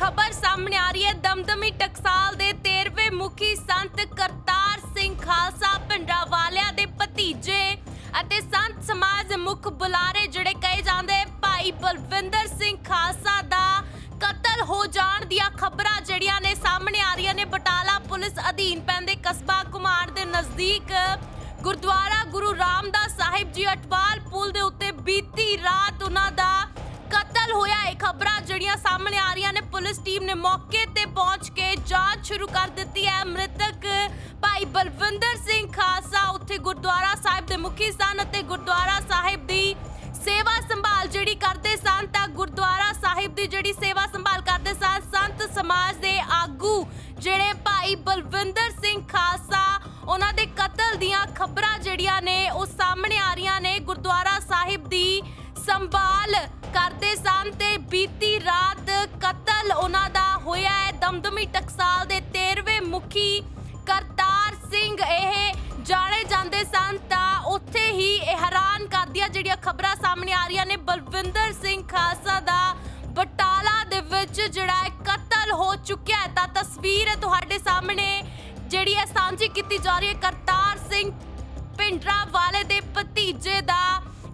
ਖਬਰ ਸਾਹਮਣੇ ਆ ਰਹੀ ਹੈ। ਦਮਦਮੀ ਟਕਸਾਲ ਦੇ 13ਵੇਂ ਮੁਖੀ ਸੰਤ ਕਰਤਾਰ ਸਿੰਘ ਖਾਲਸਾ ਪਿੰਡਰਾ ਦੇ ਭਤੀਜੇ ਅਤੇ ਸੰਤ ਸਮਾਜ ਮੁਖ ਬੁਲਾਰੇ ਜਿਹੜੇ ਕਹੇ ਜਾਂਦੇ ਭਾਈ ਬਲਵਿੰਦਰ ਸਿੰਘ ਖਾਲਸਾ ਦਾ ਕਤਲ ਹੋ ਜਾਣ ਦੀਆਂ ਖਬਰਾਂ ਜਿਹੜੀਆਂ ਨੇ ਸਾਹਮਣੇ ਆ ਰਹੀਆਂ ਨੇ। ਬਟਾਲਾ ਪੁਲਿਸ ਅਧੀਨ ਪੈਂਦੇ ਕਸਬਾ ਕੁਮਾਰ ਦੇ ਨਜ਼ਦੀਕ ਗੁਰਦੁਆਰਾ ਗੁਰੂ ਰਾਮਦਾਸ ਸਾਹਿਬ ਜੀ ਅਟਵਾਲ ਪੁਲ ਦੇ ਉੱਤੇ ਬੀਤੀ ਰਾਤ ਉਹਨਾਂ ਦਾ ਕਤਲ ਹੋਇਆ ਇਹ ਖਬਰਾਂ ਜਿਹੜੀਆਂ ਸਾਹਮਣੇ ਆ ਰਹੀਆਂ ਨੇ, ਪੁਲਿਸ ਟੀਮ ਨੇ ਮੌਕੇ ਤੇ ਪਹੁੰਚ ਕੇ ਜਾਂਚ ਸ਼ੁਰੂ ਕਰ ਦਿੱਤੀ ਹੈ। ਮ੍ਰਿਤਕ ਭਾਈ ਬਲਵਿੰਦਰ ਸਿੰਘ ਖਾਲਸਾ ਉੱਥੇ ਗੁਰਦੁਆਰਾ ਸਾਹਿਬ ਦੇ ਮੁਖੀ ਸਨ ਅਤੇ ਗੁਰਦੁਆਰਾ ਸਾਹਿਬ ਦੀ ਸੇਵਾ ਸੰਭਾਲ ਜਿਹੜੀ ਕਰਦੇ ਸਨ, ਤਾਂ ਗੁਰਦੁਆਰਾ ਸਾਹਿਬ ਦੀ ਜਿਹੜੀ ਸੇਵਾ ਸੰਭਾਲ ਕਰਦੇ ਸਨ, ਸੰਤ ਸਮਾਜ ਦੇ ਆਗੂ ਜਿਹੜੇ ਭਾਈ ਬਲਵਿੰਦਰ ਸਿੰਘ ਖਾਲਸਾ, ਉਹਨਾਂ ਦੇ ਕਤਲ ਦੀਆਂ ਖਬਰਾਂ ਜਿਹੜੀਆਂ ਨੇ, ਉਹ ਸਾਹਮਣੇ ਆ ਰਹੀਆਂ ਨੇ। ਗੁਰਦੁਆਰਾ ਸਾਹਿਬ ਦੀ ਸੰਭਾਲ ਕਰਦੇ ਸਨ ਤੇ ਬੀਤੀ ਰਾਤ ਕਤਲ ਉਹਨਾਂ ਦਾ ਹੋਇਆ ਹੈ। ਦਮਦਮੀ ਟਕਸਾਲ ਦੇ 13ਵੇਂ ਮੁਖੀ ਕਰਤਾਰ ਸਿੰਘ ਇਹ ਜਾਣੇ ਜਾਂਦੇ ਸਨ ਤਾਂ ਉੱਥੇ ਹੀ ਇਹ ਹੈਰਾਨ ਕਰਦੀਆਂ ਜਿਹੜੀਆਂ ਖਬਰਾਂ ਸਾਹਮਣੇ ਆ ਰਹੀਆਂ ਨੇ। ਬਲਵਿੰਦਰ ਸਿੰਘ ਖਾਲਸਾ ਦਾ ਬਟਾਲਾ ਦੇ ਵਿੱਚ ਜਿਹੜਾ ਹੈ ਕਤਲ ਹੋ ਚੁੱਕਿਆ ਹੈ। ਤਾਂ ਤਸਵੀਰ ਹੈ ਤੁਹਾਡੇ ਸਾਹਮਣੇ, ਜਿਹੜੀ ਹੈ ਸਾਂਝੀ ਕੀਤੀ ਜਾ ਰਹੀ ਹੈ। ਕਰਤਾਰ ਸਿੰਘ ਪਿੰਡਰਾ ਵਾਲੇ ਦੇ ਭਤੀਜੇ ਦਾ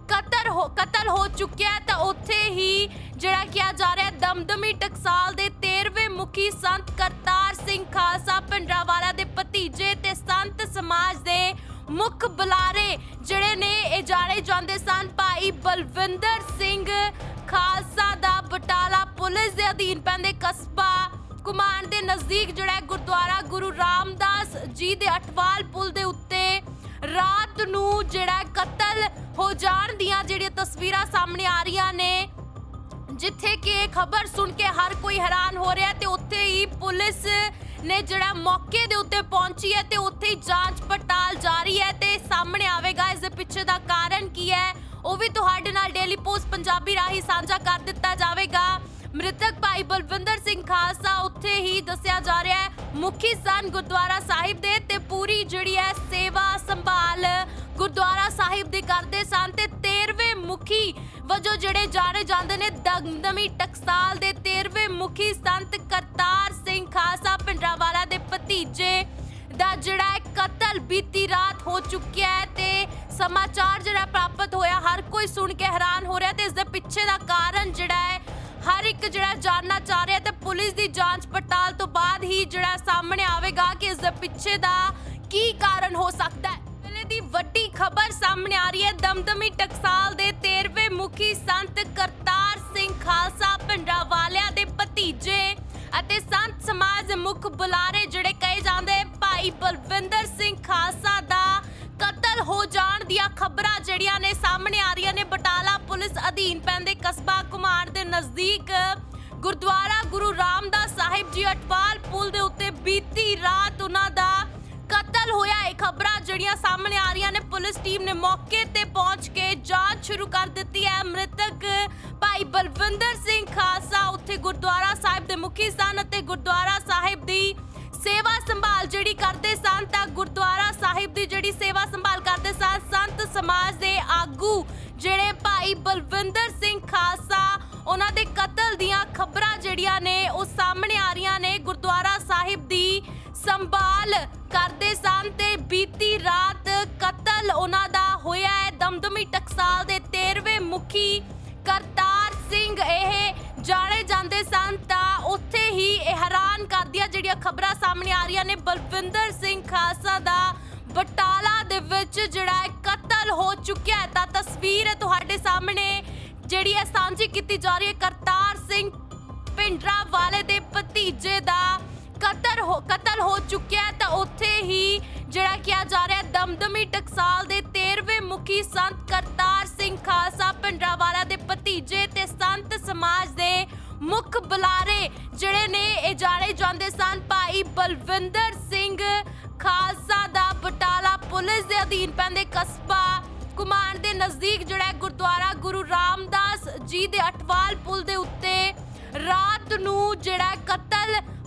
ਕਤਲ ਹੋ ਕਤਲ ਹੋ ਚੁੱਕਿਆ ਤਾਂ ਉੱਥੇ ਹੀ ਜਿਹੜਾ ਕਿਹਾ ਜਾ ਰਿਹਾ ਦਮਦਮੀ ਟਕਸਾਲ ਦੇ 13ਵੇਂ ਮੁਖੀ ਸੰਤ ਕਰਤਾਰ ਸਿੰਘ ਖਾਲਸਾ ਪਿੰਡਰਾਵਾਲਾ ਦੇ ਭਤੀਜੇ ਤੇ ਸੰਤ ਸਮਾਜ ਦੇ ਮੁੱਖ ਬੁਲਾਰੇ ਜਿਹੜੇ ਨੇ, ਇਹ ਜਾਣੇ ਜਾਂਦੇ ਸਨ ਭਾਈ ਬਲਵਿੰਦਰ ਸਿੰਘ ਖਾਲਸਾ ਦਾ ਬਟਾਲਾ ਪੁਲਿਸ ਦੇ ਅਧੀਨ ਪੈਂਦੇ ਕਸਬਾ ਕੁਮਾਨ ਦੇ ਨਜ਼ਦੀਕ ਜਿਹੜਾ ਗੁਰਦੁਆਰਾ ਗੁਰੂ ਰਾਮਦਾਸ ਜੀ ਦੇ ਅਟਵਾਲ ਪੁਲ ਦੇ ਉੱਤੇ ਰਾਤ ਨੂੰ ਜਿਹੜਾ ਕਤਲ ਹੋ ਜਾਣ ਦੀਆਂ ਜਿਹੜੀਆਂ ਤਸਵੀਰਾਂ ਸਾਹਮਣੇ ਆ ਰਹੀਆਂ ਨੇ, ਜਿੱਥੇ ਕਿ ਇਹ ਖਬਰ ਸੁਣ ਕੇ ਹਰ ਕੋਈ ਹੈਰਾਨ ਹੋ ਰਿਹਾ ਤੇ ਉੱਥੇ ਹੀ ਪੁਲਿਸ ਨੇ ਜਿਹੜਾ ਮੌਕੇ ਦੇ ਉੱਤੇ ਪਹੁੰਚੀ ਹੈ ਤੇ ਉੱਥੇ ਹੀ ਜਾਂਚ ਪੜਤਾਲ ਜਾਰੀ ਹੈ ਤੇ ਸਾਹਮਣੇ ਆਵੇਗਾ। ਇਸ ਦੇ ਪਿੱਛੇ ਦਾ ਕਾਰਨ ਕੀ ਹੈ, ਉਹ ਵੀ ਤੁਹਾਡੇ ਨਾਲ ਡੇਲੀ ਪੋਸਟ ਪੰਜਾਬੀ ਰਾਹੀਂ ਸਾਂਝਾ ਕਰ ਦਿੱਤਾ ਜਾਵੇਗਾ। ਮ੍ਰਿਤਕ ਭਾਈ ਬਲਵਿੰਦਰ ਸਿੰਘ ਖਾਲਸਾ ਉੱਥੇ ਹੀ ਦੱਸਿਆ ਜਾ ਰਿਹਾ ਹੈ। ਮੁਖੀ ਸਨ ਗੁਰਦੁਆਰਾ ਸਾਹਿਬ ਦੇ ਗੁਰਦੁਆਰਾ ਸਾਹਿਬ ਦੀ ਕਰਦੇ ਸਨ ਤੇ 13ਵੇਂ ਮੁਖੀ ਵਜੋਂ ਜਿਹੜੇ ਜਾਣੇ ਜਾਂਦੇ ਨੇ ਦਮਦਮੀ ਟਕਸਾਲ ਦੇ 13ਵੇਂ ਮੁਖੀ ਸੰਤ ਕਰਤਾਰ ਸਿੰਘ ਖਾਲਸਾ ਪਿੰਡਰਾਵਾਲਾ ਦੇ ਭਤੀਜੇ ਦਾ ਜਿਹੜਾ ਹੈ ਕਤਲ ਬੀਤੀ ਰਾਤ ਹੋ ਚੁੱਕਿਆ ਹੈ ਤੇ ਸਮਾਚਾਰ ਜਿਹੜਾ ਪ੍ਰਾਪਤ ਹੋਇਆ, ਹਰ ਕੋਈ ਸੁਣ ਕੇ ਹੈਰਾਨ ਹੋ ਰਿਹਾ ਤੇ ਇਸ ਦੇ ਪਿੱਛੇ ਦਾ ਕਾਰਨ ਜਿਹੜਾ ਹੈ, ਹਰ ਇੱਕ ਜਿਹੜਾ ਜਾਨਣਾ ਚਾਹ ਰਿਹਾ ਤੇ ਪੁਲਿਸ ਦੀ ਜਾਂਚ ਪੜਤਾਲ ਤੋਂ ਬਾਅਦ ਹੀ ਜਿਹੜਾ ਸਾਹਮਣੇ ਆਵੇਗਾ ਕਿ ਇਸ ਦੇ ਪਿੱਛੇ ਦਾ ਕੀ ਕਾਰਨ ਹੋ ਸਕਦਾ ਹੈ। ਖਬਰ ਸਾਹਮਣੇ ਆ ਰਹੀ ਹੈ। ਦਮਦਮੀ ਟਕਸਾਲ ਦੇ 13ਵੇਂ ਮੁਖੀ ਸੰਤ ਕਰਤਾਰ ਸਿੰਘ ਖਾਲਸਾ ਪਿੰਡਰਾ ਦੇ ਭਤੀਜੇ ਅਤੇ ਸੰਤ ਸਮਾਜ ਮੁਖ ਬੁਲਾਰੇ ਜਿਹੜੇ ਕਹੇ ਜਾਂਦੇ ਭਾਈ ਬਲਵਿੰਦਰ ਸਿੰਘ ਖਾਲਸਾ ਦਾ ਕਤਲ ਹੋ ਜਾਣ ਦੀਆਂ ਖਬਰਾਂ ਜਿਹੜੀਆਂ ਨੇ ਸਾਹਮਣੇ ਆ ਰਹੀਆਂ ਨੇ। ਬਟਾਲਾ ਪੁਲਿਸ ਅਧੀਨ ਪੈਂਦੇ ਕਸਬਾ ਕੁਮਾਰ ਦੇ ਨਜ਼ਦੀਕ ਗੁਰਦੁਆਰਾ ਗੁਰੂ ਰਾਮਦਾਸ ਸਾਹਿਬ ਜੀ ਅਟਵਾਲ ਪੁਲ ਦੇ ਉੱਤੇ ਬੀਤੀ ਰਾਤ ਉਹਨਾਂ ਦਾ ਕਤਲ ਹੋਇਆ ਇਹ ਖਬਰਾਂ ਜਿਹੜੀਆਂ ਸਾਹਮਣੇ ਆ ਰਹੀਆਂ ਨੇ ਪੁਲਿਸ ਟੀਮ ਨੇ ਮੌਕੇ ਤੇ ਪਹੁੰਚ ਕੇ ਜਾਂਚ ਸ਼ੁਰੂ ਕਰ ਦਿੱਤੀ ਹੈ ਮ੍ਰਿਤਕ ਭਾਈ ਬਲਵਿੰਦਰ ਸਿੰਘ ਖਾਲਸਾ ਉੱਥੇ ਗੁਰਦੁਆਰਾ ਸਾਹਿਬ ਦੇ ਮੁਖੀ ਸਨ ਅਤੇ ਗੁਰਦੁਆਰਾ ਸਾਹਿਬ ਦੀ ਸੇਵਾ ਸੰਭਾਲ ਜਿਹੜੀ ਕਰਦੇ ਸਨ ਤਾਂ ਗੁਰਦੁਆਰਾ ਸਾਹਿਬ ਦੀ ਜਿਹੜੀ ਸੇਵਾ ਸੰਭਾਲ ਕਰਦੇ ਸਨ ਸੰਤ ਸਮਾਜ ਦੇ ਆਗੂ ਜਿਹੜੇ ਭਾਈ ਬਲਵਿੰਦਰ ਸਿੰਘ ਖਾਲਸਾ ਉਹਨਾਂ ਦੇ ਕਤਲ ਦੀਆਂ ਖਬਰਾਂ ਜਿਹੜੀਆਂ ਨੇ ਉਹ ਸਾਹਮਣੇ ਆ ਰਹੀਆਂ ਨੇ ਸੰਭਾਲ ਕਰਦੇ ਸਨ ਤੇ ਬੀਤੀ ਰਾਤ ਕਤਲ ਉਹਨਾਂ ਦਾ ਹੋਇਆ ਹੈ। ਦਮਦਮੀ ਟਕਸਾਲ ਦੇ 13ਵੇਂ ਮੁਖੀ ਕਰਤਾਰ ਸਿੰਘ ਇਹ ਜਾਣੇ ਜਾਂਦੇ ਸਨ ਤਾਂ ਉੱਥੇ ਹੀ ਇਹ ਹੈਰਾਨ ਕਰਦੀਆਂ ਜਿਹੜੀਆਂ ਖਬਰਾਂ ਸਾਹਮਣੇ ਆ ਰਹੀਆਂ ਨੇ। ਬਲਵਿੰਦਰ ਸਿੰਘ ਖਾਲਸਾ ਦਾ ਬਟਾਲਾ ਦੇ ਵਿੱਚ ਜਿਹੜਾ ਹੈ ਕਤਲ ਹੋ ਚੁੱਕਿਆ ਹੈ ਤਾਂ ਤਸਵੀਰ ਹੈ ਤੁਹਾਡੇ ਸਾਹਮਣੇ, ਜਿਹੜੀ ਹੈ ਸਾਂਝੀ ਕੀਤੀ ਜਾ ਰਹੀ ਹੈ। ਕਰਤਾਰ ਸਿੰਘ ਪਿੰਡਰਾ ਵਾਲੇ ਦੇ ਭਤੀਜੇ ਦਾ ਕਤਲ ਹੋ ਕਤਲ ਹੋ ਚੁੱਕਿਆ ਹੈ, ਤਾਂ ਉੱਥੇ ਹੀ ਜਿਹੜਾ ਕਿਹਾ ਜਾ ਰਿਹਾ ਦਮਦਮੀ ਟਕਸਾਲ ਦੇ 13ਵੇਂ ਮੁਖੀ ਸੰਤ ਕਰਤਾਰ ਸਿੰਘ ਖਾਲਸਾ ਪਿੰਡਰਾਵਾਲਾ ਦੇ ਭਤੀਜੇ ਤੇ ਸੰਤ ਸਮਾਜ ਦੇ ਮੁੱਖ ਬੁਲਾਰੇ ਜਿਹੜੇ ਨੇ, ਇਹ ਜਾਣੇ ਜਾਂਦੇ ਸਨ। ਭਾਈ ਬਲਵਿੰਦਰ ਸਿੰਘ ਖਾਲਸਾ ਦਾ ਬਟਾਲਾ ਪੁਲਿਸ ਦੇ ਅਧੀਨ ਪੈਂਦੇ ਕਸਬਾ ਕੁਮਾਨ ਦੇ ਨਜ਼ਦੀਕ ਜਿਹੜਾ ਗੁਰਦੁਆਰਾ ਗੁਰੂ ਰਾਮਦਾਸ ਜੀ ਦੇ ਅਟਵਾਲ ਪੁਲ ਦੇ ਉੱਤੇ ਰਾਤ ਨੂੰ ਜਿਹੜਾ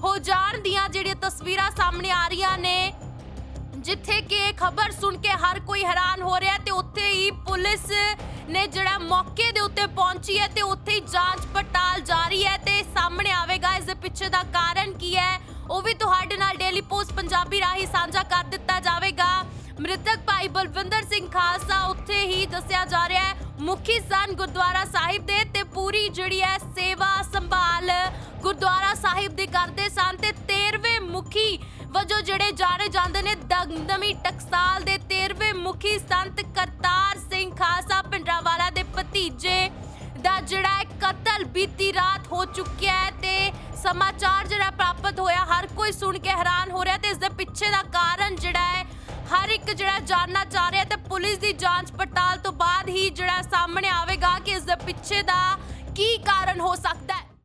ਹੋ ਜਾਣ ਦੀਆਂ ਜਿਹੜੀਆਂ ਤਸਵੀਰਾਂ ਸਾਹਮਣੇ ਆ ਰਹੀਆਂ ਨੇ, ਜਿੱਥੇ ਕਿ ਖਬਰ ਸੁਣ ਕੇ ਹਰ ਕੋਈ ਹੈਰਾਨ ਹੋ ਰਿਹਾ ਤੇ ਉੱਥੇ ਹੀ ਪੁਲਿਸ ਨੇ ਜਿਹੜਾ ਮੌਕੇ ਦੇ ਉੱਤੇ ਪਹੁੰਚੀ ਹੈ ਤੇ ਉੱਥੇ ਹੀ ਜਾਂਚ ਪੜਤਾਲ ਜਾਰੀ ਹੈ ਤੇ ਸਾਹਮਣੇ ਆਵੇਗਾ। ਇਸ ਦੇ ਪਿੱਛੇ ਉਹ ਵੀ ਤੁਹਾਡੇ ਨਾਲ ਡੇਲੀ ਪੋਸਟ ਪੰਜਾਬੀ ਰਾਹੀਂ ਸਾਂਝਾ ਕਰ ਦਿੱਤਾ ਜਾਵੇਗਾ। ਮ੍ਰਿਤਕ ਭਾਈ ਬਲਵਿੰਦਰ ਸਿੰਘ ਖਾਲਸਾ ਉੱਥੇ ਹੀ ਦੱਸਿਆ ਜਾ ਰਿਹਾ ਹੈ, ਮੁਖੀ ਸਨ ਗੁਰਦੁਆਰਾ ਸਾਹਿਬ ਦੇ ਤੇ ਪੂਰੀ ਜਿਹੜੀ ਹੈ ਵਜੋਂ ਜਿਹੜੇ ਜਾਣੇ ਜਾਂਦੇ ਨੇ ਦਮਦਮੀ ਟਕਸਾਲ ਦੇ 13ਵੇਂ ਮੁਖੀ ਸੰਤ ਕਰਤਾਰ ਸਿੰਘ ਖਾਲਸਾ ਪਿੰਡਰਾਵਾਲਾ ਦੇ ਭਤੀਜੇ ਦਾ ਜਿਹੜਾ ਕਤਲ ਬੀਤੀ ਰਾਤ ਹੋ ਚੁੱਕਿਆ ਹੈ ਤੇ ਸਮਾਚਾਰ ਜਿਹੜਾ ਪ੍ਰਾਪਤ ਹੋਇਆ, ਹਰ ਕੋਈ ਸੁਣ ਕੇ ਹੈਰਾਨ ਹੋ ਰਿਹਾ ਤੇ ਇਸ ਦੇ ਪਿੱਛੇ ਦਾ ਕਾਰਨ ਜਿਹੜਾ ਹੈ, ਹਰ ਇੱਕ ਜਿਹੜਾ ਜਾਣਨਾ ਚਾਹ ਰਿਹਾ ਤੇ ਪੁਲਿਸ ਦੀ ਜਾਂਚ ਪੜਤਾਲ ਤੋਂ ਬਾਅਦ ਹੀ ਜਿਹੜਾ ਸਾਹਮਣੇ ਆਵੇਗਾ ਕਿ ਇਸ ਦੇ ਪਿੱਛੇ ਦਾ ਕੀ ਕਾਰਨ ਹੋ ਸਕਦਾ ਹੈ।